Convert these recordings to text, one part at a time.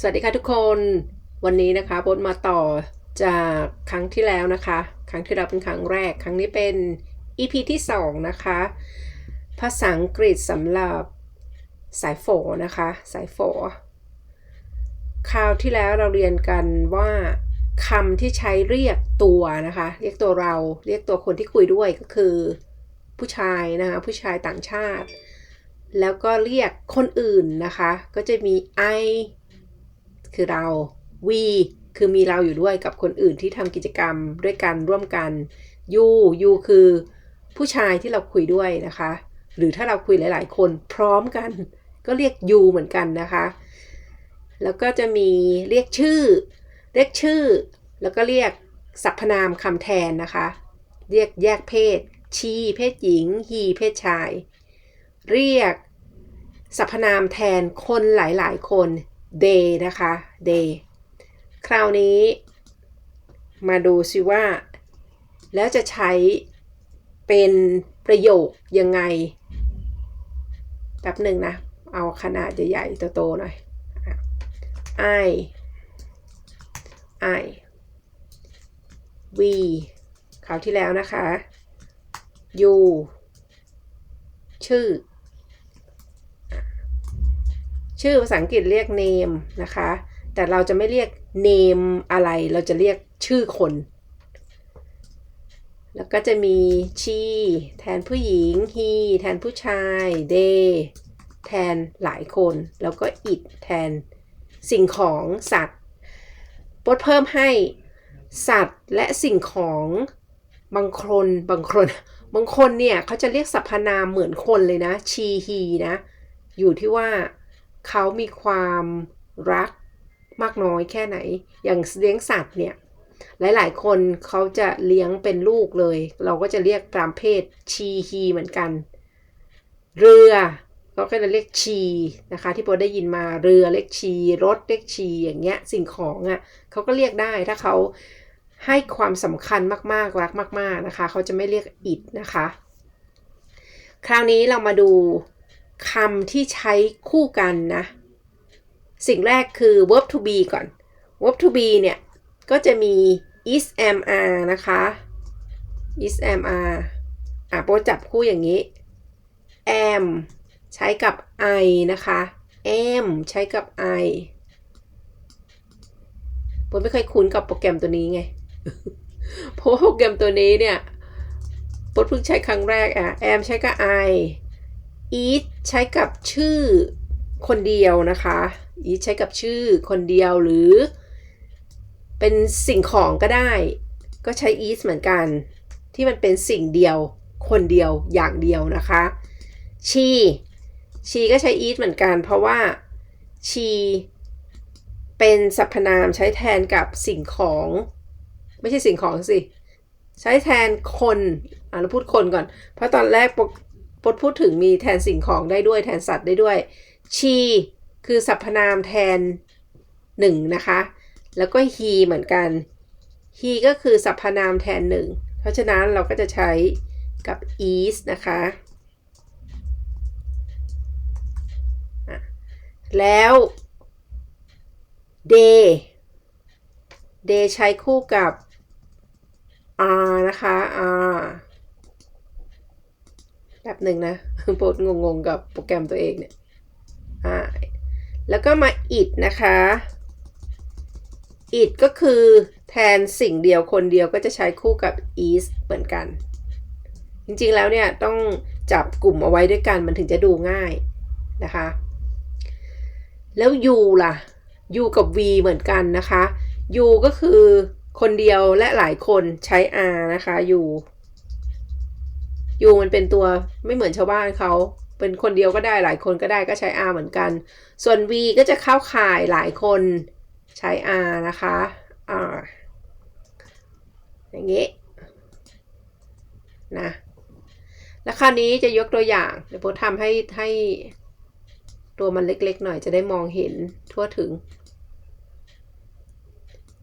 สวัสดีค่ะทุกคน วันนี้นะคะบดมาต่อจากครั้งที่แล้วนะคะ ครั้งที่เราเป็นครั้งแรก ครั้งนี้เป็น EP ที่ 2 นะคะ ภาษาอังกฤษสำหรับสายโฟนะคะ สายโฟคราวที่แล้วเราเรียนกันว่าคำที่ใช้เรียกตัวนะคะ เรียกตัวเรา เรียกตัวคนที่คุยด้วยก็คือ ผู้ชายนะคะ ผู้ชายต่างชาติ แล้วก็เรียกคนอื่นนะคะ ก็จะมี I คือเรา we คือมีเราอยู่ด้วยกับคนอื่นที่ทำกิจกรรมด้วยกันร่วมกัน you you คือผู้ชายที่เราคุยด้วยนะคะ หรือถ้าเราคุยหลาย ๆ คนพร้อมกัน ก็เรียก you เหมือนกันนะคะ แล้วก็จะมีเรียกชื่อ เรียกชื่อ แล้วก็เรียกสรรพนามคำแทนนะคะ เรียกแยกเพศ she เพศหญิง he เพศชาย เรียกสรรพนามแทนคนหลาย ๆ คน they นะคะ they คราวนี้มาดูสิว่า แล้วจะใช้เป็นประโยคยังไงแป๊บหนึ่งนะ เอาขนาดใหญ่ๆโตๆหน่อย I I we คราวที่แล้วนะคะ you ชื่อ ชื่อภาษาอังกฤษเรียก name นะคะ แต่เราจะไม่เรียก name อะไร เราจะเรียกชื่อคน แล้วก็จะมี she แทนผู้หญิง he แทนผู้ชาย they แทนหลายคน แล้วก็ it แทนสิ่งของสัตว์ปดเพิ่มให้สัตว์และสิ่งของบางคนบางคนบางคนเนี่ยเขาจะเรียกสรรพนามเหมือนคนเลยนะ she he นะ อยู่ที่ว่า เขามีความรักมากน้อยแค่ไหน อย่างเลี้ยงสัตว์เนี่ย หลาย ๆ คนเขาจะเลี้ยงเป็นลูกเลย เราก็จะเรียกตามเพศชีฮีเหมือนกัน เรือเราก็จะเรียกชีนะคะ ที่โปได้ยินมาเรือเรียกชี รถเรียกชีอย่างเงี้ยสิ่งของอะ่ะเขาก็เรียกได้ถ้าเขาให้ความสำคัญมากๆรักมาก ๆนะคะ เขาจะไม่เรียกอิดนะคะ คราวนี้เรามาดู คำที่ใช้คู่กันนะ สิ่งแรกคือ verb to be ก่อน verb to be เนี่ย ก็จะมี is am are นะคะ is am are อะโปรจับคู่อย่างนี้ am ใช้กับ I นะคะ am ใช้กับ I โปรไม่เคยคุ้นกับโปรแกรมตัวนี้ไง เพราะโปรแกรมตัวนี้เนี่ยโปรเพิ่งใช้ครั้งแรกอะ am ใช้กับ I eat ใช้กับชื่อคนเดียวนะคะ eat ใช้กับชื่อคนเดียวหรือ เป็นสิ่งของก็ได้ ก็ใช้ eat เหมือนกัน ที่มันเป็นสิ่งเดียวคนเดียวอย่างเดียวนะคะ she she ก็ใช้ eat เหมือนกัน เพราะว่า she เป็นสรรพนามใช้แทนกับสิ่งของ ไม่ใช่สิ่งของสิ ใช้แทนคนอะเราพูดคนก่อน เพราะตอนแรก ปดพูดถึงมีแทนสิ่งของได้ด้วยแทนสัตว์ได้ด้วย she คือสรรพนามแทนหนึ่งนะคะ แล้วก็ he เหมือนกัน he ก็คือสรรพนามแทนหนึ่ง เพราะฉะนั้นเราก็จะใช้กับ is นะคะ แล้ว day day ใช้คู่กับ r นะคะ r แบบหนึ่งนะโปรดงงๆกับโปรแกรมตัวเองเนี่ยอ่าแล้วก็มา it นะคะ it ก็คือแทนสิ่งเดียวคนเดียวก็จะใช้คู่กับ is เหมือนกัน จริงๆแล้วเนี่ยต้องจับกลุ่มเอาไว้ด้วยกันมันถึงจะดูง่ายนะคะ แล้ว you ล่ะ you กับ v เหมือนกันนะคะ you ก็คือคนเดียวและหลายคนใช้ r นะคะ you ยูมันเป็นตัวไม่เหมือนชาวบ้านเขา เป็นคนเดียวก็ได้หลายคนก็ได้ก็ใช้ R เหมือนกัน ส่วน V ก็จะเข้าข่ายหลายคนใช้ R นะคะ R อย่างนี้นะแล้วคราวนี้จะยกตัวอย่างเดี๋ยวผมทำให้ให้ตัวมันเล็กๆหน่อยจะได้มองเห็นทั่วถึง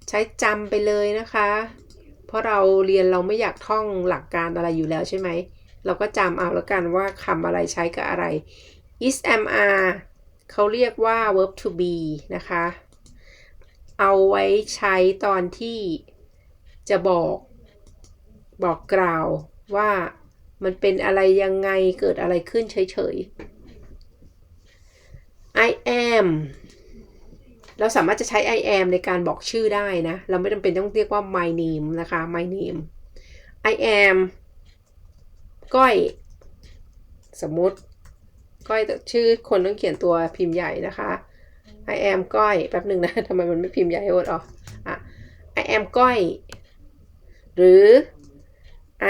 ใช้จำไปเลยนะคะ เพราะเราเรียนเราไม่อยากท่องหลักการอะไรอยู่แล้วใช่ไหม เราก็จำเอาแล้วกันว่าคำอะไรใช้กับอะไร is am are เขาเรียกว่า verb to be นะคะ เอาไว้ใช้ตอนที่จะบอกบอกกล่าวว่ามันเป็นอะไรยังไงเกิดอะไรขึ้นเฉยๆ I am เราสามารถจะใช้ I am ในการบอกชื่อได้นะ เราไม่จำเป็นต้องเรียกว่า my name นะคะ my name I am ก้อย สมมุติ ก้อยชื่อคนต้องเขียนตัวพิมพ์ใหญ่นะคะ I am ก้อยแป๊บหนึ่งนะทำไมมันไม่พิมพ์ใหญ่โอดออกอะ I am ก้อย หรือ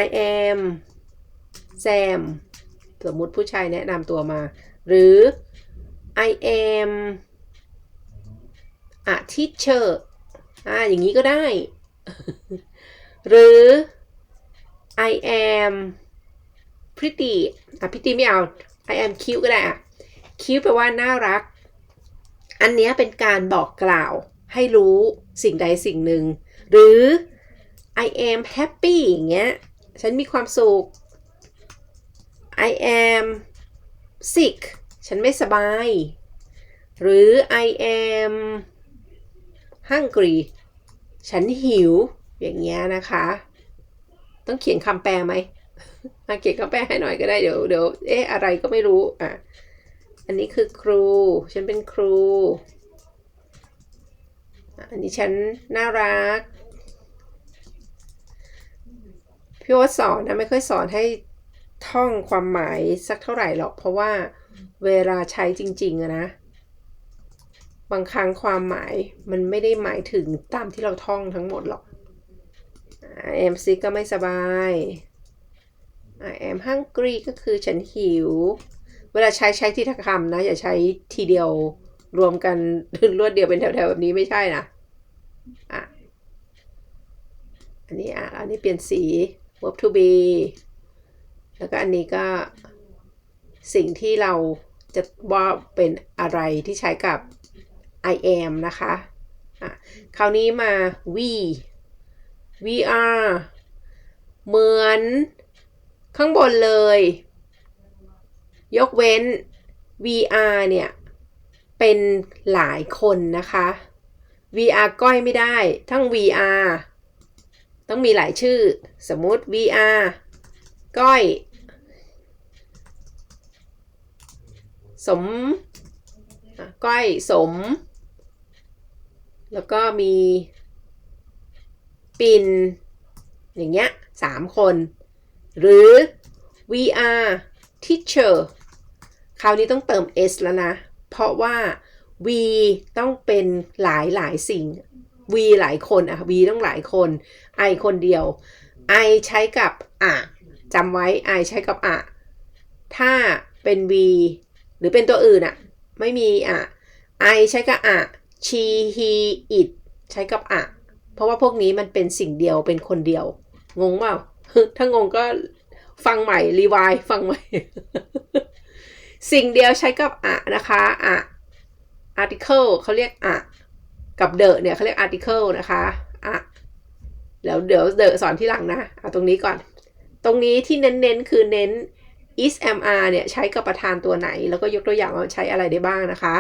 I am Sam สมมุติผู้ชายแนะนำตัวมา หรือ I am a teacher อ่าอย่างนี้ก็ได้ หรือ I am pretty อะ pretty ไม่เอา I am cute ก็ได้อะ cute แปลว่าน่ารัก อันนี้เป็นการบอกกล่าวให้รู้สิ่งใดสิ่งหนึ่ง หรือ I am happy อย่างเงี้ย ฉันมีความสุข I am sick ฉันไม่สบาย หรือ I am hungry ฉันหิว อย่างเงี้ยนะคะ ต้องเขียนคำแปลไหม มาเขียนคำแปลให้หน่อยก็ได้เดี๋ยวเดี๋ยวเอ๊ะอะไรก็ไม่รู้อะอันนี้คือครู ฉันเป็นครู อันนี้ฉันน่ารัก พี่ว่าสอนนะไม่ค่อยสอนให้ท่องความหมายสักเท่าไหร่หรอก เพราะว่าเวลาใช้จริงๆอะนะ บางครั้งความหมายมันไม่ได้หมายถึงตามที่เราท่องทั้งหมดหรอก I am sick ก็ไม่สบาย I am hungry ก็คือฉันหิว เวลาใช้ใช้ที่ทักคำนะ อย่าใช้ทีเดียวรวมกันรวดเดียวเป็นแถวๆแบบนี้ไม่ใช่นะอะอันนี้อะอันนี้เปลี่ยนสี verb to be แล้วก็อันนี้ก็สิ่งที่เราจะว่าเป็นอะไรที่ใช้กับ I am นะคะอะคราวนี้มา we we are เหมือน ข้างบนเลย ยกเว้น VR เนี่ย เป็นหลายคนนะคะ VR ก้อยไม่ได้ ทั้ง VR ต้องมีหลายชื่อ สมมุติ VR ก้อย สม ก้อยสม แล้วก็มี ปิน อย่างเงี้ยสามคน หรือ VR teacher คราวนี้ต้องเติม s แล้วนะ เพราะว่า v ต้องเป็นหลายหลายสิ่ง v หลายคนอะ v ต้องหลายคน i คนเดียว i ใช้กับอะจำไว้ i ใช้กับอะถ้าเป็น v หรือเป็นตัวอื่นอะไม่มีอะ i ใช้กับอะ she he it ใช้กับอะ เพราะว่าพวกนี้มันเป็นสิ่งเดียวเป็นคนเดียว งงเปล่า ถ้างงก็ฟังใหม่ รีวายฟังใหม่ สิ่งเดียวใช้กับอะนะคะอะ article เขาเรียกอะ กับเดอะเนี่ยเขาเรียก article นะคะอะแล้วเดี๋ยวเดอะสอนที่หลังนะเอาตรงนี้ก่อน ตรงนี้ที่เน้นๆ คือเน้น is am are เนี่ยใช้กับประธานตัวไหน แล้วก็ยกตัวอย่างว่าใช้อะไรได้บ้างนะคะ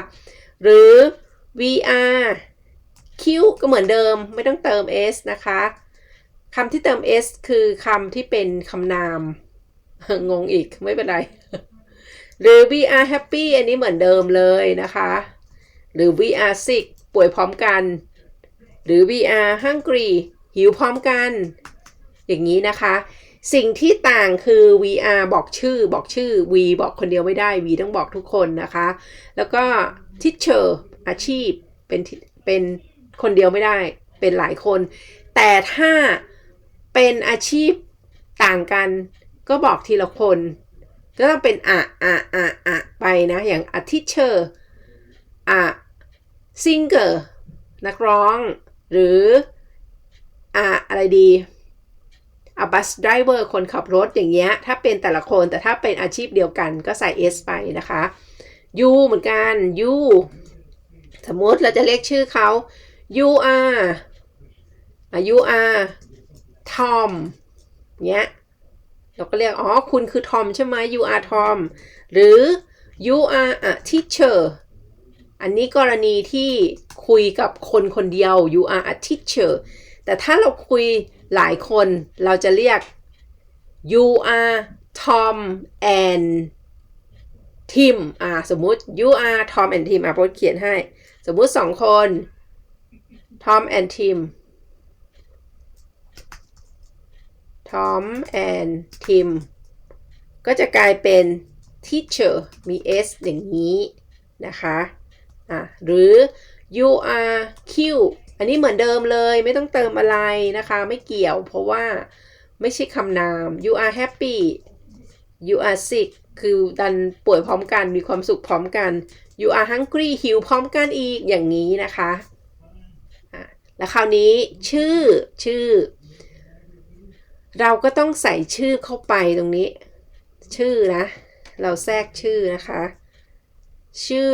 หรือ we are q ก็เหมือนเดิมไม่ต้องเติม s นะคะ คำที่เติม s คือคำที่เป็นคำนาม งงอีกไม่เป็นไร หรือ we are happy อันนี้เหมือนเดิมเลยนะคะ หรือ we are sick ป่วยพร้อมกัน หรือ we are hungry หิวพร้อมกัน อย่างนี้นะคะ สิ่งที่ต่างคือ VR บอกชื่อบอกชื่อ V บอกคนเดียวไม่ได้ V ต้องบอกทุกคนนะคะ แล้วก็ teacher อาชีพเป็นเป็นคนเดียวไม่ได้ เป็นหลายคน แต่ถ้า เป็นอาชีพต่างกัน ก็บอกทีละคน ก็ต้องเป็นอะอะอะอะไปนะ อย่าง a teacher อะ singer นักร้อง หรืออะอะไรดี a bus driver คนขับรถอย่างเงี้ย ถ้าเป็นแต่ละคนแต่ถ้าเป็นอาชีพเดียวกันก็ใส่ s ไปนะคะ you เหมือนกัน you สมมติเราจะเรียกชื่อเขา you are อะ you are Tom เงี้ยเราก็เรียก อ๋อ คุณคือ Tom ใช่ไหม you are Tom หรือ you are a teacher อันนี้กรณีที่คุยกับคนคนเดียว you are a teacher แต่ถ้าเราคุยหลายคนเราจะเรียก you are Tom and Tim อ่า สมมุติ you are Tom and Tim อะโพสเขียนให้ สมมุติสองคน Tom and Tim Tom and Tim ก็จะกลายเป็น teacher มี s อย่างนี้นะคะอะหรือ you are cute อันนี้เหมือนเดิมเลยไม่ต้องเติมอะไรนะคะ ไม่เกี่ยวเพราะว่าไม่ใช่คำนาม you are happy you are sick คือดันป่วยพร้อมกันมีความสุขพร้อมกัน you are hungry หิวพร้อมกันอีกอย่างนี้นะคะะแล้วคราวนี้ชื่อชื่อ เราก็ต้องใส่ชื่อเข้าไปตรงนี้ ชื่อนะ เราแทรกชื่อนะคะ ชื่อ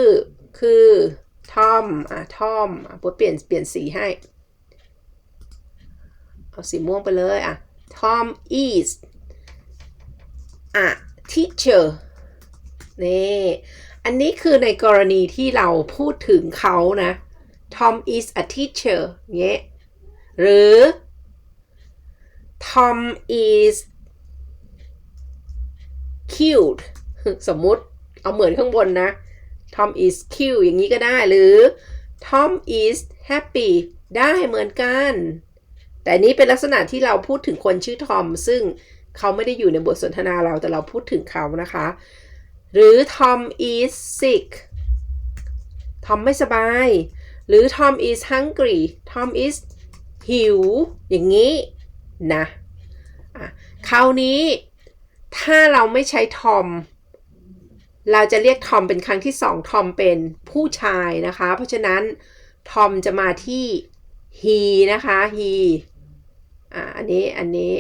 คือทอมอะทอมอะปุ๊บเปลี่ยนเปลี่ยนสีให้ เอาสีม่วงไปเลยอะ Tom is a teacher นี่อันนี้คือในกรณีที่เราพูดถึงเขานะ Tom is a teacher เงี้ยหรือ Tom is cute สมมุติเอาเหมือนข้างบนนะ Tom is cute อย่างนี้ก็ได้หรือ Tom is happy ได้เหมือนกัน แต่นนี้เป็นลักษณะที่เราพูดถึงคนชื่อทอม ซึ่งเขาไม่ได้อยู่ในบทสนทนาเราแต่เราพูดถึงเขานะคะ หรือ Tom is sick ทอมไม่สบาย หรือ Tom is hungry Tom is หิว อย่างนี้ นะคราวนี้ถ้าเราไม่ใช้ทอม เราจะเรียกทอมเป็นครั้งที่สองทอมเป็นผู้ชายนะคะ เพราะฉะนั้นทอมจะมาที่ he นะคะ he อ่าอันนี้อันนี้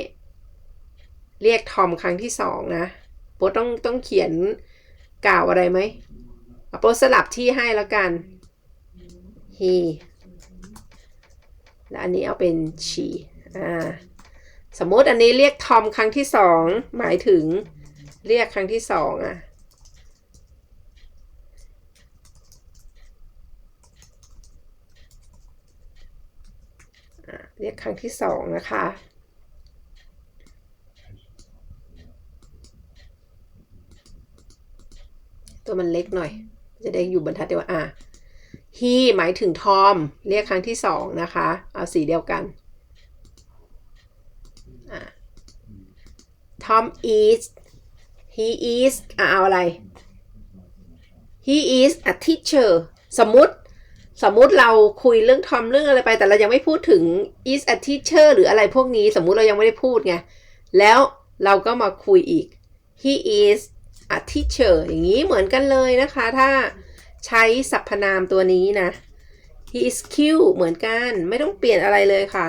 เรียกทอมครั้งที่สองนะโปต้องต้องเขียนกล่าวอะไรไหมโปสลับที่ให้แล้วกัน he และอันนี้เอาเป็น she อ่า สมมติอันนี้เรียกทอมครั้งที่สองหมายถึงเรียกครั้งที่สองอะเรียกครั้งที่สองนะคะ ตัวมันเล็กหน่อย จะได้อยู่บรรทัดเดียวอะ he หมายถึงทอม เรียกครั้งที่สองนะคะ เอาสีเดียวกัน Tom is he is อะเอาอะไร he is a teacher สมมติ สมมุติเราคุยเรื่องทอมเรื่องอะไรไป แต่เรายังไม่พูดถึง is a teacher หรืออะไรพวกนี้ สมมุติเรายังไม่ได้พูดไง แล้วเราก็มาคุยอีก he is a teacher อย่างนี้เหมือนกันเลยนะคะ ถ้าใช้สรรพนามตัวนี้นะ he is cute เหมือนกัน ไม่ต้องเปลี่ยนอะไรเลยค่ะ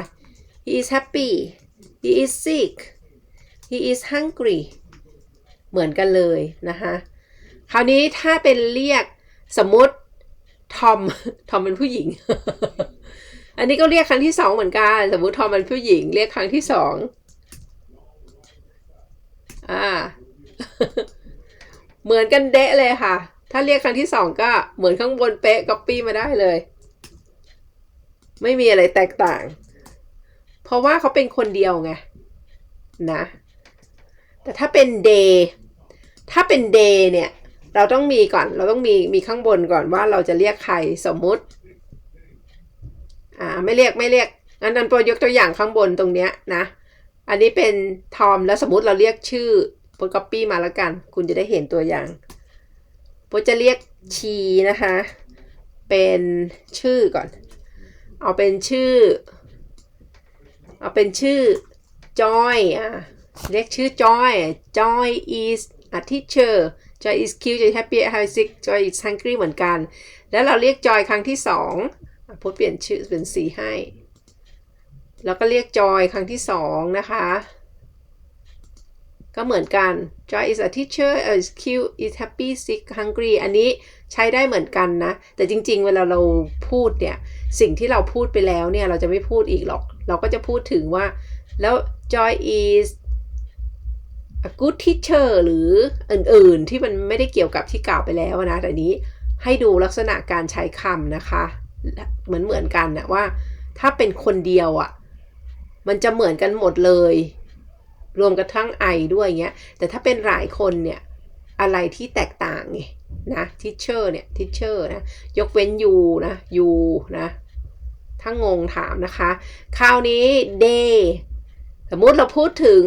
he is happy he is sick he is hungry เหมือนกันเลยนะคะคราวนี้ถ้าเป็นเรียกสมมติทอมทอมเป็นผู้หญิง อันนี้ก็เรียกครั้งที่สองเหมือนกัน สมมติทอมเป็นผู้หญิง เรียกครั้งที่สองอ่า เหมือนกันเดะเลยค่ะ ถ้าเรียกครั้งที่สองก็เหมือนข้างบนเป๊ะก๊อปปี้มาได้เลย ไม่มีอะไรแตกต่าง เพราะว่าเขาเป็นคนเดียวไงนะ แต่ถ้าเป็น day ถ้าเป็น day เนี่ย เราต้องมีก่อน เราต้องมีมีข้างบนก่อนว่าเราจะเรียกใครสมมุติ อ่า ไม่เรียกไม่เรียก งั้นนันโปรยกตัวอย่างข้างบนตรงเนี้ยนะ อันนี้เป็นทอมแล้วสมมติเราเรียกชื่อโปรก๊อปปี้มาแล้วกัน คุณจะได้เห็นตัวอย่างโปรจะเรียกชีนะคะ เป็นชื่อก่อน เอาเป็นชื่อ เอาเป็นชื่อ Joy อะ เรียกชื่อ Joy Joy is a teacher Joy is cute Joy is happy Joy is sick Joy is hungry เหมือนกัน แล้วเราเรียก Joy ครั้งที่สองพูดเปลี่ยนชื่อเป็นสีให้ แล้วก็เรียก Joy ครั้งที่สองนะคะ ก็เหมือนกัน Joy is a teacher is cute is happy sick hungry อันนี้ใช้ได้เหมือนกันนะ แต่จริง ๆ เวลาเราพูดเนี่ย สิ่งที่เราพูดไปแล้วเนี่ย เราจะไม่พูดอีกหรอก เราก็จะพูดถึงว่า แล้ว Joy is good teacher หรืออื่นๆ ที่มันไม่ได้เกี่ยวกับที่กล่าวไปแล้วนะ แต่นี้ให้ดูลักษณะการใช้คำนะคะ เหมือนเหมือนกันนะว่า ถ้าเป็นคนเดียวอะ่ะ มันจะเหมือนกันหมดเลย รวมกระทั่งไอด้วยเงี้ย แต่ถ้าเป็นหลายคนเนี่ย อะไรที่แตกต่างไงนะทิเชอร์เนี่ยทิเชอร์นะ ยกเว้นยูนะยูนะ ถ้างงถามนะคะ คราวนี้ day สมมุติเราพูดถึง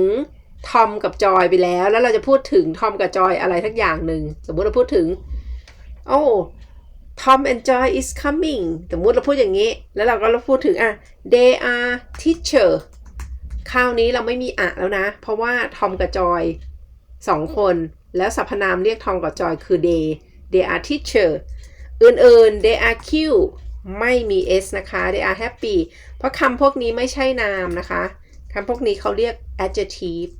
ทอมกับจอยไปแล้ว แล้วเราจะพูดถึงทอมกับจอยอะไรทักอย่างหนึ่งสมมุติเราพูดถึง โอ้ Tom and Joy is coming สมมติเราพูดอย่างนี้ แล้วเราก็เราพูดถึงอะ they are teacher คราวนี้เราไม่มีอะแล้วนะ เพราะว่าทอมกับจอยสองคน แล้วสรรพนามเรียกทอมกับจอยคือ they they are teacher อื่นๆ they are cute ไม่มี s นะคะ they are happy เพราะคำพวกนี้ไม่ใช่นามนะคะ คำพวกนี้เขาเรียก adjective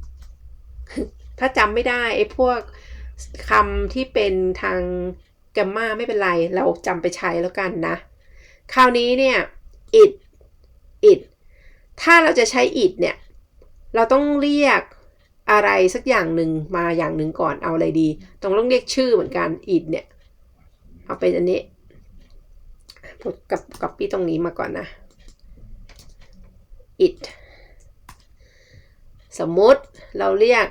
ถ้าจำไม่ได้ไอ้พวกคำที่เป็นทางแกมมาไม่เป็นไร เราจำไปใช้แล้วกันนะ คราวนี้เนี่ย it it ถ้าเราจะใช้ it เนี่ย เราต้องเรียกอะไรสักอย่างหนึ่งมาอย่างหนึ่งก่อนเอาอะไรดีต้องต้องเรียกชื่อเหมือนกัน it เนี่ย เอาเป็นอันนี้พดกับกับปี้ตรงนี้มาก่อนนะ it สมมติเราเรียก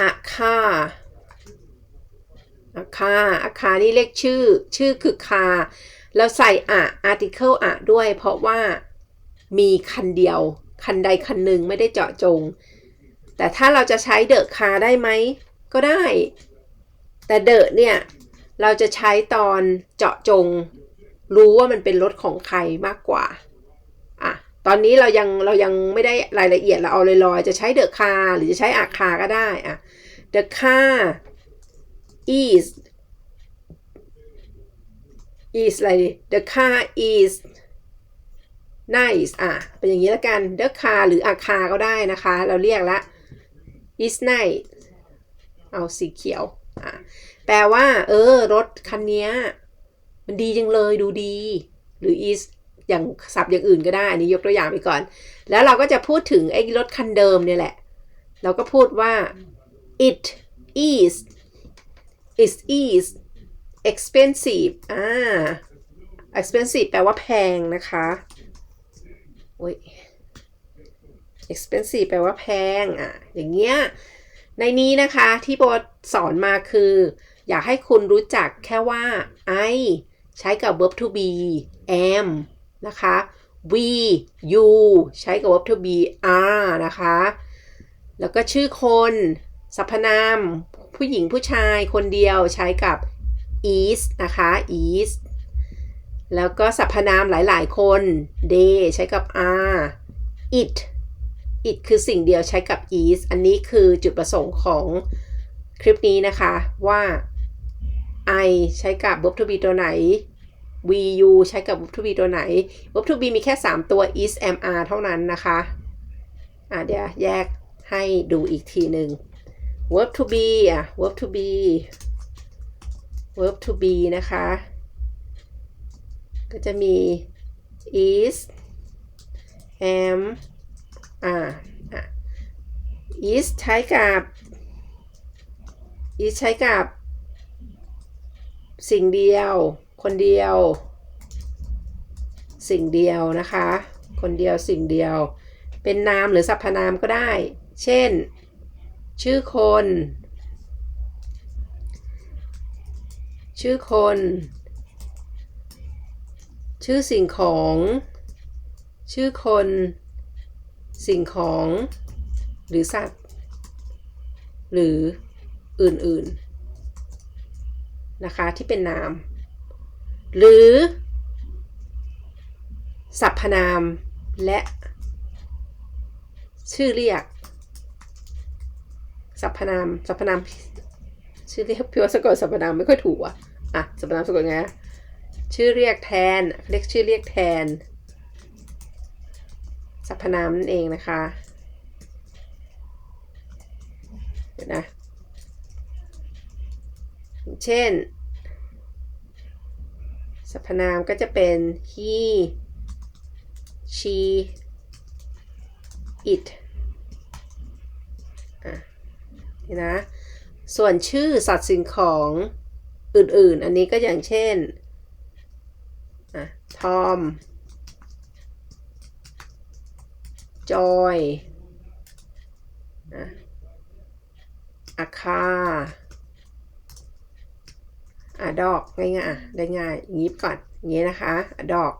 อาคาอาคาอาคานี่เรียกชื่อ ชื่อคือคา เราใส่อะ article อะด้วย เพราะว่ามีคันเดียว คันใดคันหนึ่งไม่ได้เจาะจง แต่ถ้าเราจะใช้เดอะคาได้ไหม ก็ได้ แต่เดอะเนี่ย เราจะใช้ตอนเจาะจง รู้ว่ามันเป็นรถของใครมากกว่า ตอนนี้เรายังเรายังไม่ได้รายละเอียดเราเอาลอยๆ จะใช้เดอะคาหรือจะใช้อาคาก็ได้อะ the car is is อะไรดิ the car is nice อะ เป็นอย่างนี้แล้วกัน the car หรืออาคาก็ได้นะคะ เราเรียกละ is nice เอาสีเขียว อะ แปลว่า เออ รถคันนี้มันดีจังเลยดูดี หรือ is อย่างศัพท์อย่างอื่นก็ได้ อันนี้ยกตัวอย่างไปก่อน แล้วเราก็จะพูดถึงไอ้รถคันเดิมเนี่ยแหละ เราก็พูดว่า it is it is expensive อ่า expensive แปลว่าแพงนะคะโอ้ย expensive แปลว่าแพงอะ อย่างเงี้ย ในนี้นะคะที่โบสอนมาคือ อยากให้คุณรู้จักแค่ว่า I ใช้กับ verb to be am นะคะ we you ใช้กับ verb to be are นะคะ แล้วก็ชื่อคน สรรพนาม ผู้หญิงผู้ชายคนเดียวใช้กับ is นะคะ is แล้วก็สรรพนามหลายๆ คน they ใช้กับ are it it คือสิ่งเดียวใช้กับ is อันนี้คือจุดประสงค์ของคลิปนี้นะคะว่า I ใช้กับ verb to be ตัวไหน we you ใช้กับ verb to be ตัวไหน verb to be มีแค่ 3 ตัว is am are เท่านั้นนะคะอะเดี๋ยวแยกให้ดูอีกทีหนึ่ง verb to be อะ verb to be verb to be นะคะ ก็จะมี is am อ่าอะ is ใช้กับ is ใช้กับสิ่งเดียว คนเดียว สิ่งเดียวนะคะ คนเดียวสิ่งเดียว เป็นนามหรือสรรพนามก็ได้ เช่น ชื่อคน ชื่อคน ชื่อสิ่งของ ชื่อคน สิ่งของ หรือสัตว์ หรืออื่นๆ นะคะ ที่เป็นนาม หรือ สรรพนามและ ชื่อเรียก สรรพนามสรรพนามชื่อเรียกพิวสะกดสรรพนามไม่ค่อยถูกอะอะสรรพนามสะกดไงชื่อเรียกแทนเรียกชื่อเรียกแทนสรรพนามนั่นเองนะคะเดี๋ยวนะ เช่น สรรพนามก็จะเป็น he she it อะนี่นะ ส่วนชื่อสัตว์สิ่งของอื่นๆ อันนี้ก็อย่างเช่นอะทอมจอยอะอาคา อะดอกง่ายๆอะได้ง่ายย่างนี้ก่อนอย่างนี้นะคะอะดอก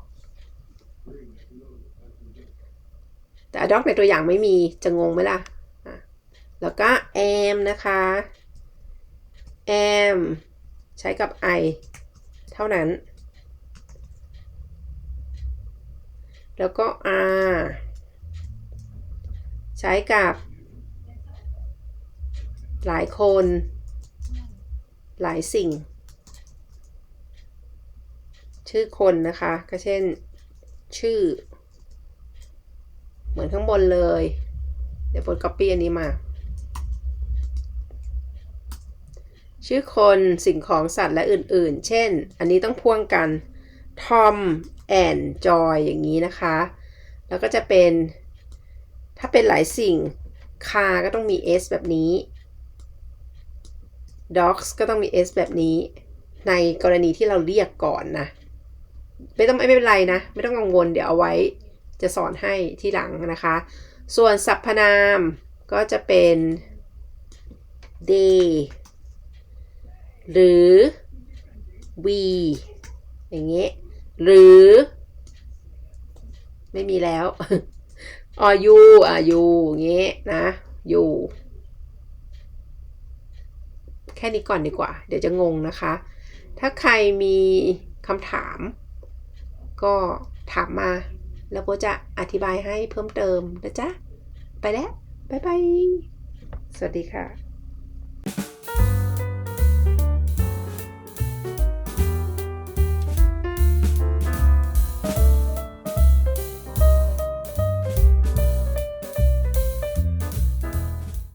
แต่อดอกในตัวอย่างไม่มีจะงงไหมล่ะอะแล้วก็แอมนะคะแอมใช้กับ I เท่านั้น แล้วก็ R ใช้กับ หลายคน หลายสิ่ง ชื่อคนนะคะ ก็เช่น ชื่อ เหมือนข้างบนเลย เดี๋ยวโฟนก๊อปปี้อันนี้มา ชื่อคนสิ่งของสัตว์และอื่นๆ เช่น อันนี้ต้องพ่วงกัน Tom and Joy อย่างนี้นะคะ แล้วก็จะเป็น ถ้าเป็นหลายสิ่ง car ก็ต้องมี s แบบนี้ dogs ก็ต้องมี s แบบนี้ ในกรณีที่เราเรียกก่อนนะ ไม่ต้องไม่เป็นไรนะ ไม่ต้องกังวลเดี๋ยวเอาไว้จะสอนให้ที่หลังนะคะ ส่วนสรรพนามก็จะเป็น they หรือ we อย่างเงี้ยหรือ ไม่มีแล้วออ you อะ you อย่างเงี้ยนะ you แค่นี้ก่อนดีกว่า เดี๋ยวจะงงนะคะ ถ้าใครมีคำถาม ก็ถามมา แล้วโบจะอธิบายให้เพิ่มเติมนะจ๊ะ ไปแล้ว บ๊ายบาย สวัสดีค่ะ